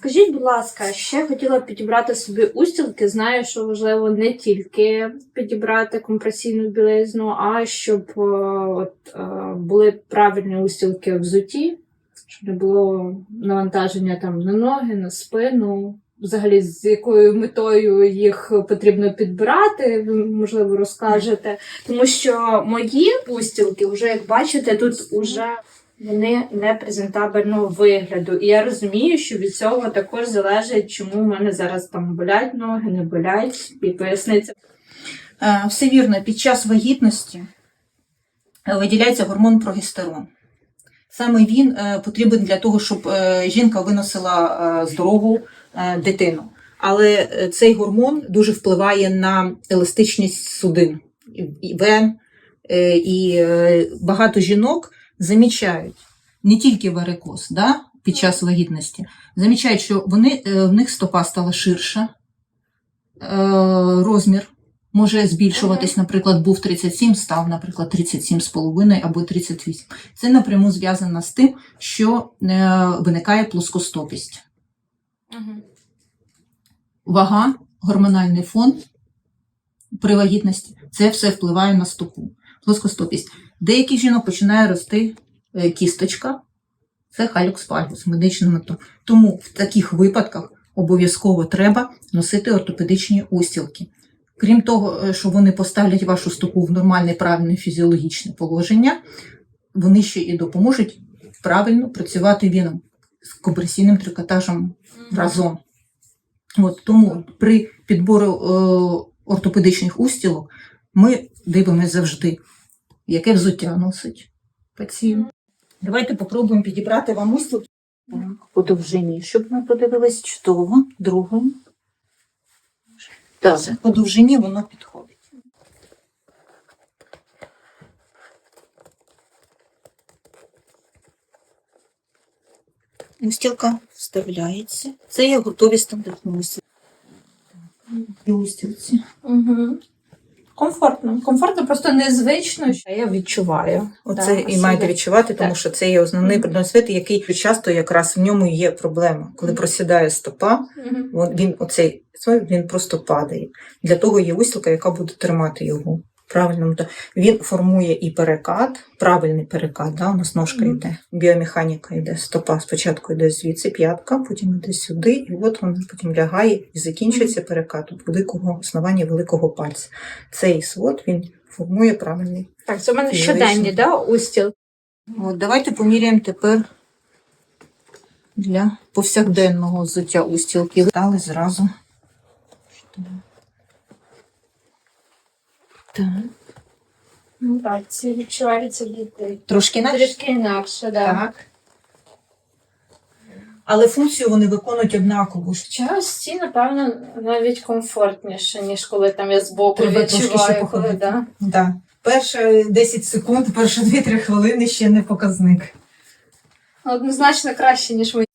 Скажіть, будь ласка, ще хотіла підібрати собі устілки. Знаю, що важливо не тільки підібрати компресійну білизну, а щоб е, от, е, були правильні устілки взуті, щоб не було навантаження там на ноги, на спину. Взагалі, з якою метою їх потрібно підбирати, ви можливо розкажете. Тому що мої устілки, вже як бачите, тут уже вони не презентабельного вигляду. І я розумію, що від цього також залежить, чому в мене зараз там болять ноги, не болять, і поясниця. Е, Все вірно, під час вагітності е, виділяється гормон прогестерон. Саме він е, потрібен для того, щоб жінка виносила здорову дитину. Але цей гормон дуже впливає на еластичність судин вен, і багато жінок замічають не тільки варикоз да, під час вагітності, замічають, що вони, е, в них стопа стала ширша, е, розмір може збільшуватись, наприклад, був 37, став, наприклад, 37,5 або 38. Це напряму зв'язано з тим, що е, виникає плоскостопість. Вага, гормональний фон при вагітності це все впливає на стопу. Плоскостопість. Деяких жінок починає рости е, кісточка, це халюкс пальгус, медична мета. Тому в таких випадках обов'язково треба носити ортопедичні устілки. Крім того, е, що вони поставлять вашу стопу в нормальне, правильне фізіологічне положення, вони ще і допоможуть правильно працювати віном з компресійним трикотажем разом. От, тому при підборі е, ортопедичних устілок ми дивимося завжди, яке взуття носить пацієнт. Давайте попробуємо підібрати вам Так, по довжині, щоб ми подивились чудово, другим. Так, по довжині воно підходить. Устілка вставляється. Це є готові стандартні устілки. Угу. Комфортно. Комфортно, просто незвично, що я відчуваю. Оце Так, і маєте відчувати, тому Так. що це є основний предмет предносвіт, який часто якраз в ньому є проблема. Коли просідає стопа, Мгм. Вон- він оцей він просто падає. Для того є висілка, яка буде тримати його. Правильно, то він формує і перекат, правильний перекат. Да? У нас ножка Мгм. йде, біомеханіка йде, стопа спочатку йде звідси п'ятка, потім йде сюди, і от вона потім лягає і закінчується перекат у великого основання великого пальця. Цей свод він формує правильний. Так, це у мене щоденні, да, устіл. От, давайте поміряємо тепер для повсякденного взуття устілки. Дали зразу. Так. Ну так, це відчувається дітей. Трошки інакше? Трішки інакше, да. Так. Але функцію вони виконують однаково. ж. Час ці, напевно, навіть комфортніше, ніж коли там я збоку Треба відчуваю, коли да. Да. Перші 10 секунд, перші 2-3 хвилини ще не показник. Однозначно краще, ніж мої.